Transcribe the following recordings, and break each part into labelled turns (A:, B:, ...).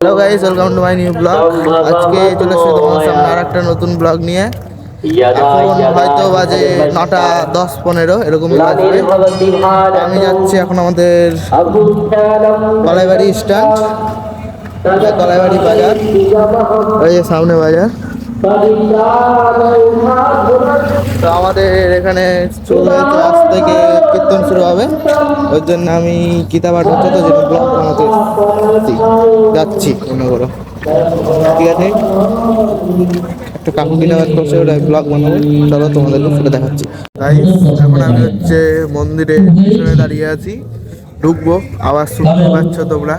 A: Hello guys welcome to my new vlog আজকে চলে এসেছি তোমার সামনে আর একটা নতুন ব্লগ নিয়ে। এখন হয়তো বাজে নটা দশ পনেরো এরকমই বাজবে। আমি যাচ্ছি এখন আমাদের কলাইবাড়ি স্ট্যান্ড কলাইবাড়ি বাজার। ওই যে সামনে বাজার। তো আমাদের এখানে হয়েছে আজ থেকে কীর্তন শুরু হবে। ওই জন্য আমি কিতাব আট হচ্ছে তো জন্য ব্লগ বানাতে যাচ্ছি মনে করো। ঠিক আছে? একটা কাকু আট করছে ওটা ব্লগ বানাবো। চলো তোমাদেরকে ফুটে দেখাচ্ছি। তাই এখন আমি হচ্ছে মন্দিরে পিছনে দাঁড়িয়ে আছি। ঢুকবো আওয়াজ শুনতে পাচ্ছ তোমরা।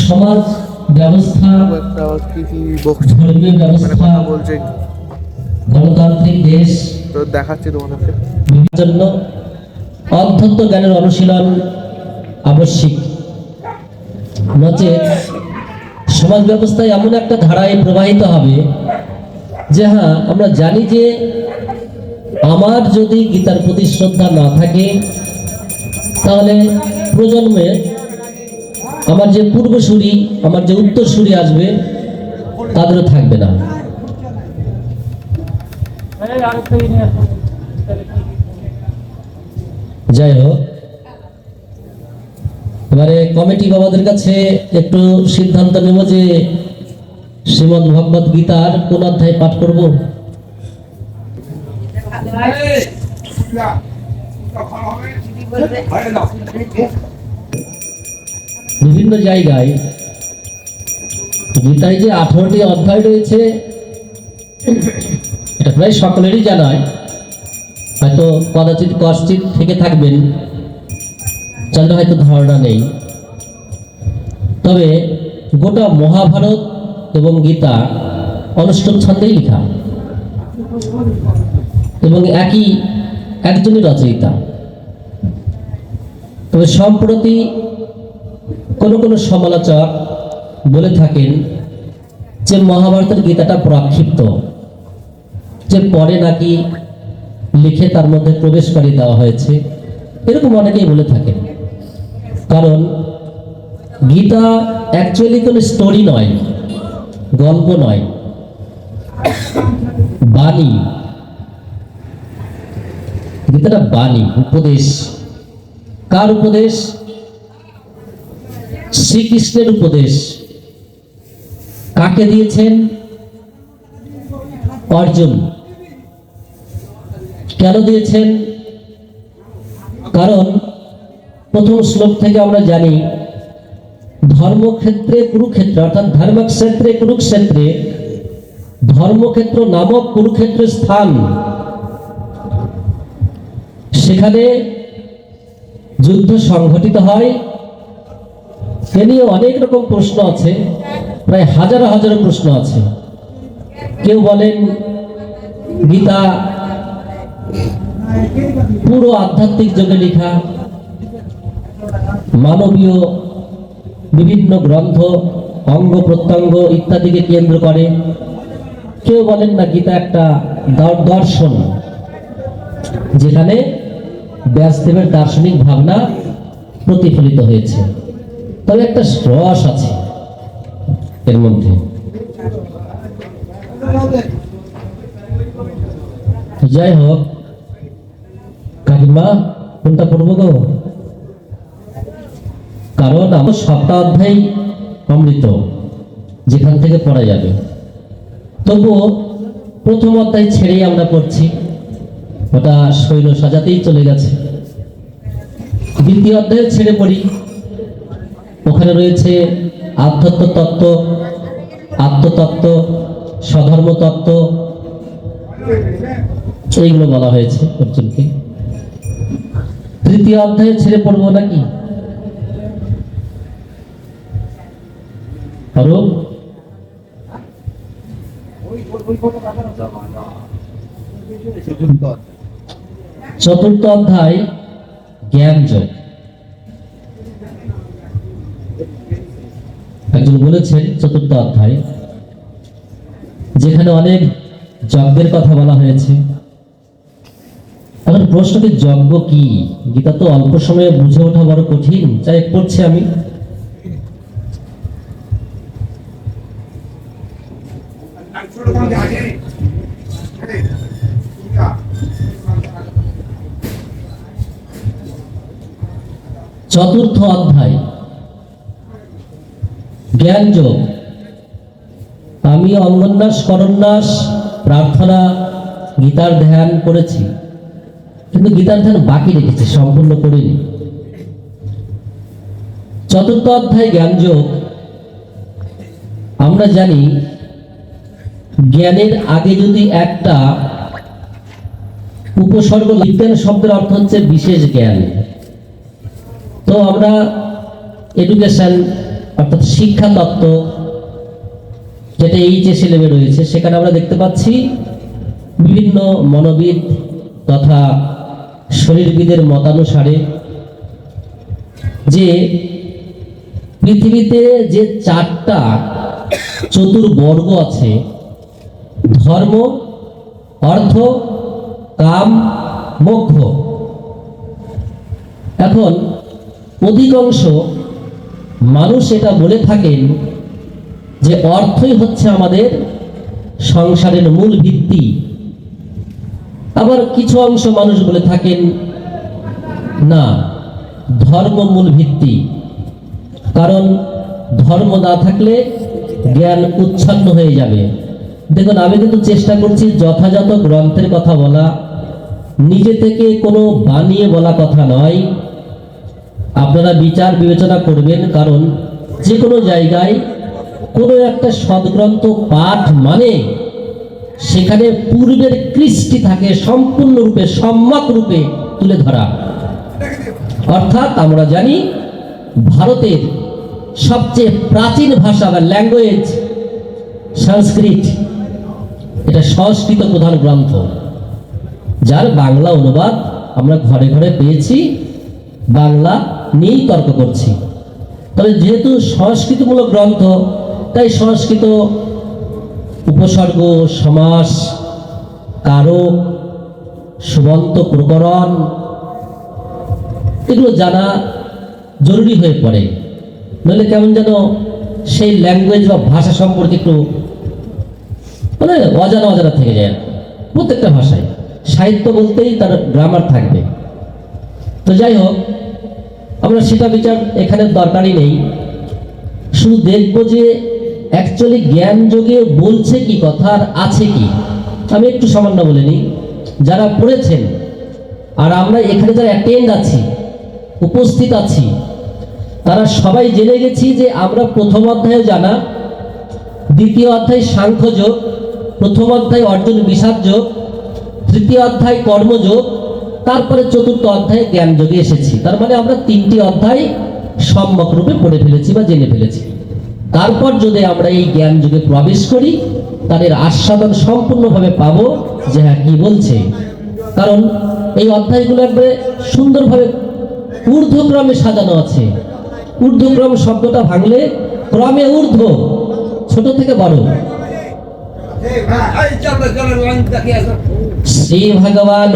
B: সমাজ ব্যবস্থা
A: মানে কথা বলছে।
B: গণতান্ত্রিক দেশ
A: তো দেখাচ্ছি তোমাদেরকে।
B: জন্য অধ্যত্ত জ্ঞানের অনুশীলন আবশ্যিক। নচেত সমাজ ব্যবস্থায় এমন একটা ধারায় প্রবাহিত হবে, যে হ্যাঁ আমরা জানি যে আমার যদি গীতার প্রতি শ্রদ্ধা না থাকে, তাহলে প্রজন্মে আমার যে পূর্বসূরি, আমার যে উত্তরসূরি আসবে, তাদেরও থাকবে না। যাই হোক এবারে কমিটি বাবাদের কাছে একটু সিদ্ধান্ত নেব যে শ্রীমদ ভগবত গীতার কোন অধ্যায় পাঠ করব। বিভিন্ন জায়গায় গীতায় যে আঠারোটি অধ্যায় রয়েছে, এটা প্রায় সকলেরই জানায় হয়তো কদাচিৎ কষ্টিত থেকে থাকবেন যাদের হয়তো ধারণা নেই। তবে গোটা মহাভারত এবং গীতা অনুষ্ঠুপ ছন্দেই লেখা। এবং একই, একজনই রচয়িতা। তবে সম্প্রতি কোনো কোনো সমালোচক বলে থাকেন যে মহাভারতের গীতাটা প্রক্ষিপ্ত, যে পরে নাকি লিখে তার মধ্যে প্রবেশ করে দেওয়া হয়েছে। এরকম অনেকেই বলে থাকেন। কারণ গীতা অ্যাকচুয়ালি কোনো স্টোরি নয়, গল্প নয়। বাণী। গীতাটা বাণী, উপদেশ। কার উপদেশ? শ্রীকৃষ্ণের উপদেশ। কাকে দিয়েছেন? অর্জুন। কেন দিয়েছেন? কারণ প্রথম শ্লোক থেকে আমরা জানি, ধর্মক্ষেত্রে কুরুক্ষেত্রে, অর্থাৎ ধর্মক্ষেত্রে কুরুক্ষেত্রে, ধর্মক্ষেত্র নামক কুরুক্ষেত্রের স্থান। সেখানে যুদ্ধ সংঘটিত হয়। সে নিয়ে অনেক রকম প্রশ্ন আছে, প্রায় হাজারো হাজারো প্রশ্ন আছে। কেউ বলেন, গীতা পুরো আধ্যাত্মিক যোগে লেখা মানবীয় বিভিন্ন গ্রন্থ, অঙ্গ, প্রত্যঙ্গ ইত্যাদিকে কেন্দ্র করে। কেউ বলেন না গীতা একটা দর্শন, যেখানে ব্যাসদেবের দার্শনিক ভাবনা প্রতিফলিত হয়েছে। তবে একটা রস আছে এর মধ্যে। যাই হোক কাকিমা কোনটা পড়ব গো? কারণ আমার সপ্তাহ অমৃত, যেখান থেকে পড়া যাবে। তবুও প্রথম অধ্যায় ছেড়েই আমরা পড়ছি। ওটা শৈল সাজাতেই চলে গেছে। দ্বিতীয় অধ্যায় ছেড়ে পড়ি। ওখানে রয়েছে আধ্যাত্ম তত্ত্ব, আত্মতত্ত্ব স্বধর্ম তত্ত্ব এইগুলো বলা হয়েছে অর্জুনকে। তৃতীয় অধ্যায়ে ছেড়ে পড়ব নাকি? চতুর্থ অধ্যায় জ্ঞান যোগ। একজন বলেছেন চতুর্থ অধ্যায় যেখানে অনেক যজ্ঞের কথা বলা হয়েছে। এখন প্রশ্নটি যজ্ঞ কি? গীতা তো অল্প সময়ে বুঝে ওঠা বড় কঠিন। চাই পড়ছি আমি। চতুর্থ অধ্যায়। জ্ঞান যোগ আমি অঙ্গন্যাস করন্যাস প্রার্থনা, গীতার ধ্যান করেছি। কিন্তু গীতার ধ্যান বাকি রেখেছি, সম্পূর্ণ করিনি। চতুর্থ অধ্যায় জ্ঞান যোগ আমরা জানি, জ্ঞানের আগে যদি একটা উপসর্গ বিজ্ঞান শব্দের অর্থ হচ্ছে বিশেষ জ্ঞান। তো আমরা এডুকেশন অর্থাৎ শিক্ষা তত্ত্ব, যেটা এইচএস লেভে রয়েছে, সেখানে আমরা দেখতে পাচ্ছি বিভিন্ন মনোবিদ তথা শরীরবিদের মতানুসারে যে পৃথিবীতে যে চারটা চতুর্বর্গ আছে, ধর্ম, অর্থ, কাম, মোক্ষ। এখন অধিকাংশ মানুষ এটা বলে থাকেন যে অর্থই হচ্ছে আমাদের সংসারের মূল ভিত্তি। আবার কিছু অংশ মানুষ বলে থাকেন, না ধর্ম মূল ভিত্তি কারণ ধর্ম না থাকলে জ্ঞান উচ্ছন্ন হয়ে যাবে। দেখুন, আমি কিন্তু চেষ্টা করছি যথাযথ গ্রন্থের কথা বলা। নিজে থেকে কোনো বানিয়ে বলা কথা নয়। আপনারা বিচার বিবেচনা করবেন, কারণ যে কোনো জায়গায় কোনো একটা সদগ্রন্থ পাঠ মানে সেখানে পূর্বের কৃষ্টি থাকে সম্পূর্ণরূপে সম্যক রূপে তুলে ধরা। অর্থাৎ আমরা জানি ভারতের সবচেয়ে প্রাচীন ভাষা বা ল্যাঙ্গুয়েজ সংস্কৃত। এটা সংস্কৃত প্রধান গ্রন্থ, যার বাংলা অনুবাদ আমরা ঘরে ঘরে পেয়েছি, বাংলা নিয়েই তর্ক করছি। তবে যেহেতু সংস্কৃতমূলক গ্রন্থ, তাই সংস্কৃত উপসর্গ, সমাস কারক সুবন্ত প্রকরণ, এগুলো জানা জরুরি হয়ে পড়ে। নইলে কেমন যেন সেই ল্যাঙ্গুয়েজ বা ভাষা সম্পর্কে একটু মানে অজানা অজানা থেকে যায়। প্রত্যেকটা ভাষায়। সাহিত্য বলতেই তার গ্রামার থাকবে। তো যাই হোক, আমরা সেটা বিচার এখানে দরকারই নেই। শুধু দেখব যে অ্যাকচুয়ালি জ্ঞান যোগে বলছে কি কথা আর আছে কি? আমি একটু সামান্য বলে নিই। যারা পড়েছেন, আর আমরা এখানে যারা অ্যাটেন্ড আছি, উপস্থিত আছি, তারা সবাই জেনে গেছি যে আমরা প্রথম অধ্যায়ে জানা, দ্বিতীয় অধ্যায় সাংখ্যযোগ প্রথম অধ্যায় অর্জুন যোগ, তৃতীয় অধ্যায় কর্মযোগ তারপরে চতুর্থ অধ্যায়ে জ্ঞান যোগে এসেছি। তার মানে আমরা তিনটি অধ্যায় সম্যক রূপে পড়ে ফেলেছি বা জেনে ফেলেছি। তারপর যদি আমরা এই জ্ঞান যুগে প্রবেশ করি, তাদের আস্বাদন সম্পূর্ণভাবে পাবো, যে হ্যাঁ কি বলছে। কারণ এই অধ্যায়গুলো একবারে সুন্দরভাবে ঊর্ধ্বক্রমে সাজানো আছে। ঊর্ধ্বক্রম শব্দটা ভাঙলে ক্রমে ঊর্ধ্ব, ছোট থেকে বড়। শ্রী ভগবান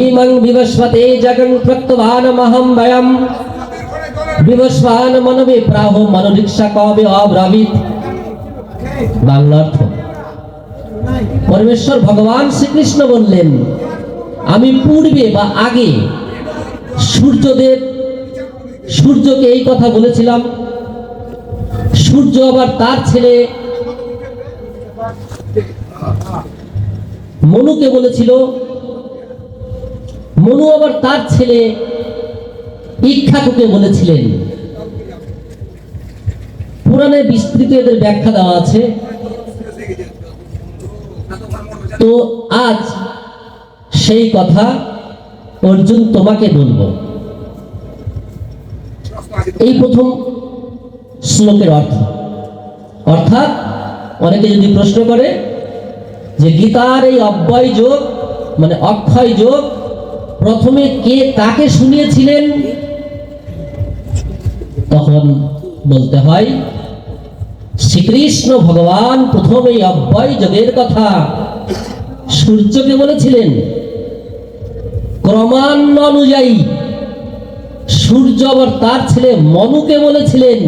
B: ইমং বিবস্বতে জগং প্রত্যবানমহম বয়ম বিবস্বান মনবে, প্রাহ মনোরিক্ষা কবে অব্রাবিত বাংলা পরমেশ্বর ভগবান শ্রীকৃষ্ণ বললেন, আমি পূর্বে বা আগে সূর্যদেব, সূর্যকে এই কথা বলেছিলাম, সূর্য আবার তার ছেলে মনুকে বলেছিল, মনু আবার তার ছেলে ইক্ষাকুকে বলেছিলেন। পুরাণে বিস্তৃত এদের ব্যাখ্যা দেওয়া আছে। তো আজ সেই কথা অর্জুন তোমাকে বলব। এই প্রথম শ্লোকের অর্থ। অর্থাৎ অনেকে যদি প্রশ্ন করে যে গীতার এই অব্যয় যোগ মানে অক্ষয় যোগ, প্রথমে কে কাকে শুনিয়েছিলেন? তখন বলতে হয়, শ্রীকৃষ্ণ ভগবান প্রথম এই অব্যয় যোগের কথা সূর্যকে বলেছিলেন ক্রমান্য অনুযায়ী সূর্য আবার তার ছেলে মনুকে বলেছিলেন,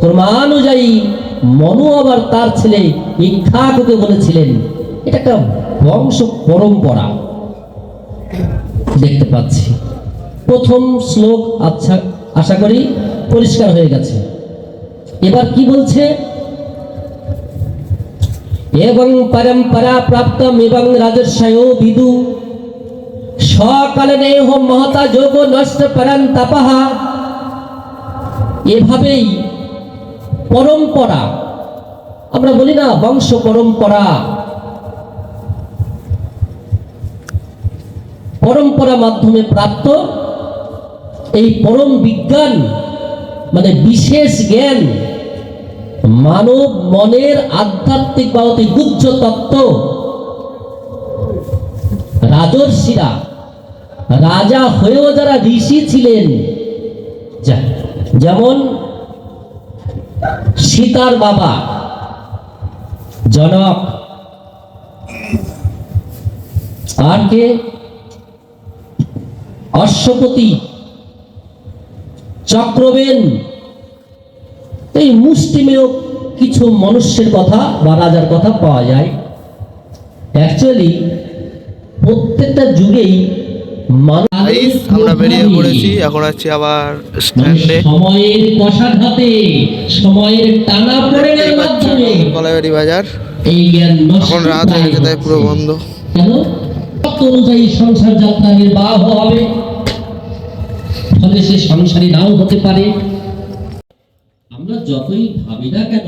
B: ক্রমানুযায়ী মনু আবার তার ছেলে ইক্ষাকুকে বলেছিলেন। এটা একটা বংশ পরম্পরা। দেখতে পাচ্ছি। প্রথম শ্লোক আচ্ছা আশা করি পরিষ্কার হয়ে গেছে। এবার কি বলছে? এবং পরম্পরা প্রাপ্তম, এবং রাজস্বয় বিদু। সকালে নেহ মহতা যোগ নষ্ট পরম তাপাহা এভাবেই পরম্পরা, আমরা বলি না বংশ পরম্পরা। পরম্পরা মাধ্যমে প্রাপ্ত এই পরম বিজ্ঞান মানে বিশেষ জ্ঞান, মানব মনের আধ্যাত্মিক বা অতি গুজ্জ তত্ত্ব। রাজর্ষিরা, রাজা হয়েও যারা ঋষি ছিলেন যেমন সীতার বাবা, জনক, আর কে? অশ্বপতি চক্রবেন। এই মুষ্টিমেয় কিছু মনুষ্যের কথা বা রাজার কথা পাওয়া যায়। অ্যাকচুয়ালি প্রত্যেকটা যুগেই
A: আমরা বেরিয়ে পড়েছি এখন আছি আবার স্ট্যান্ডে
B: সময়ের কষাঘাতে সময়ের টানা পড়েনের মাধ্যমে।
A: কলাবাড়ি বাজার।
B: এই জ্ঞান
A: এখন রাত হয়ে গেছে তাই পুরো বন্ধ।
B: কেন? অনুযায়ী সংসার যাত্রা নির্বাহ হবে। ফলে সে সংসারী নাও হতে পারে। আমরা যতই ভাবি না কেন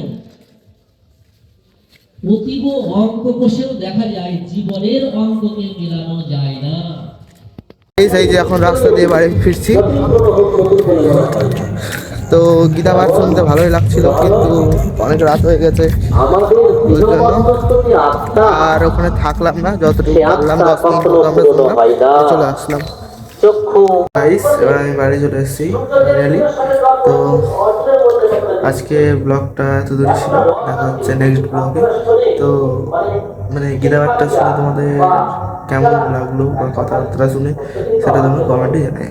B: অতীব অঙ্ক কষেও দেখা যায় জীবনের অঙ্ককে মেলানো যায় না।
A: এই যে এখন রাস্তা দিয়ে বাড়ি ফিরছি। তো গীতা পাঠ শুনতে ভালোই লাগছিল কিন্তু অনেক রাত হয়ে গেছে ওই জন্য আর ওখানে থাকলাম না যতটুকু পারলাম দশ মিনিট আমরা চলে আসলাম। গাইস এবার আমি বাড়ি চলে এসেছি ফাইনালি তো আজকে ব্লগটা এত দূরে ছিল, দেখা হচ্ছে নেক্সট ব্লগে তো মানে গিরাবারটা শুনে তোমাদের কেমন লাগল বা কথাবার্তা শুনে, সেটা তোমরা কমেন্টে জানাই